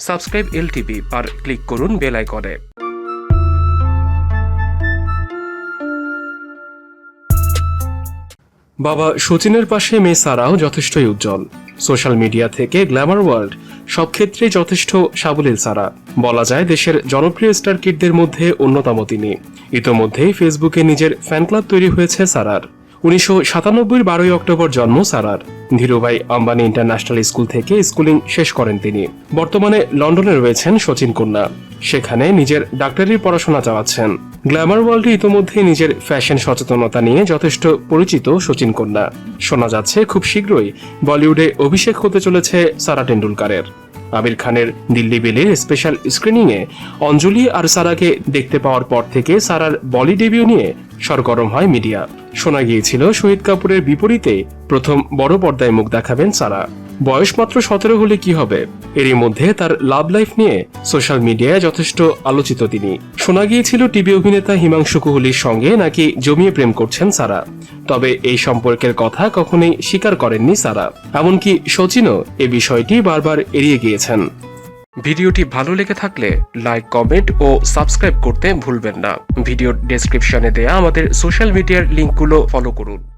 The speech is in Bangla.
সাবস্ক্রাইব এলটিভি আর ক্লিক করুন বেল আইকনে। বাবা সচিনের পাশে মেয়ে সারাও যথেষ্টই উজ্জ্বল। সোশ্যাল মিডিয়া থেকে গ্ল্যামার ওয়ার্ল্ড সব ক্ষেত্রেই যথেষ্ট সাবলীল সারা। বলা যায় দেশের জনপ্রিয় স্টার কিডদের মধ্যে অন্যতম তিনি। ইতোমধ্যেই ফেসবুকে নিজের ফ্যান ক্লাব তৈরি হয়েছে সারার। উনিশশো সাতানব্বই বারোই অক্টোবর জন্ম সারার। ধীরুভাই আম্বানি ইন্টারন্যাশনাল স্কুল থেকে স্কুলিং শেষ করেন তিনি। বর্তমানে লন্ডনে রয়েছেন সচিন কন্যা সেখানে নিজের ডাক্তারির পড়াশোনা চালাচ্ছেন। গ্ল্যামার ওয়ার্ল্ডে ইতোমধ্যে নিজের ফ্যাশন সচেতনতা নিয়ে যথেষ্ট পরিচিত সচিন কন্যা শোনা যাচ্ছে, খুব শীঘ্রই বলিউডে অভিষেক হতে চলেছে সারা টেন্ডুলকারের আমির খানের দিল্লি বেলের স্পেশাল স্ক্রিনিংয়ে অঞ্জলি আর সারাকে দেখতে পাওয়ার পর থেকে সারার বলি ডেবিউ নিয়ে সরগরম হয় মিডিয়া শোনা গিয়েছিল শহীদ কাপুরের বিপরীতে প্রথম বড় পর্দায় মুখ দেখাবেন সারা। বয়স মাত্র সতেরো হলে কি হবে? এরই মধ্যে তার লাভ লাইফ নিয়ে সোশ্যাল মিডিয়ায় যথেষ্ট আলোচিত তিনি। শোনা গিয়েছিল টিভি অভিনেতা হিমাংশু কোহলির সঙ্গে নাকি জমিয়ে প্রেম করছেন সারা। তবে এই সম্পর্কের কথা কখনোই স্বীকার করেননি সারা। এমনকি সচিনও এ বিষয়টি বারবার এড়িয়ে গিয়েছেন। ভিডিওটি ভালো লেগে থাকলে লাইক, কমেন্ট ও সাবস্ক্রাইব করতে ভুলবেন না। ভিডিওর ডেসক্রিপশনে দেয়া আমাদের সোশ্যাল মিডিয়ার লিঙ্কগুলো ফলো করুন।